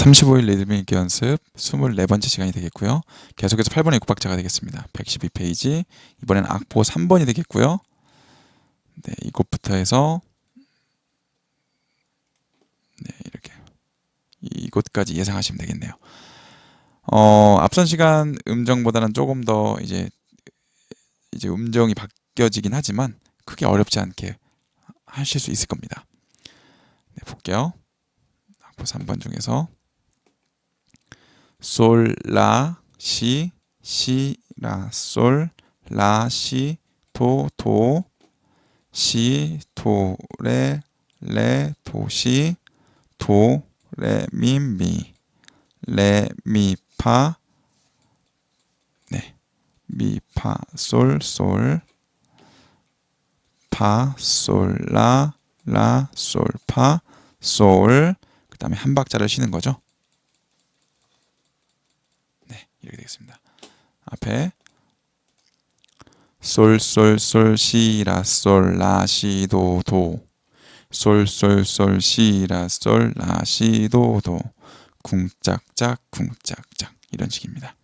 35일 리듬 읽기 연습 24번째 시간이 되겠고요. 계속해서 8번의 육박자가 되겠습니다. 112페이지. 이번엔 악보 3번이 되겠고요. 네, 이곳부터 해서 네, 이렇게 이곳까지 예상하시면 되겠네요. 어, 앞선 시간 음정보다는 조금 더 이제 이제 음정이 바뀌어지긴 하지만 크게 어렵지 않게 하실 수 있을 겁니다. 네, 볼게요. 악보 3번 중에서 솔, 라, 시, 시, 라, 솔, 라, 시, 도, 도, 시, 도, 레, 레, 도, 시, 도, 레, 미, 미, 레, 미, 파, 네, 미, 파, 솔, 솔, 파, 솔, 라, 라, 솔, 파, 솔, 그 다음에 한 박자를 쉬는 거죠. 네, 이렇게 되겠습니다. 앞에 솔, 솔, 솔, 시, 라, 솔, 라, 시, 도, 도. 솔, 솔, 솔, 시, 라, 솔, 라, 시, 도, 도. 쿵짝짝, 쿵짝짝. 이런 식입니다.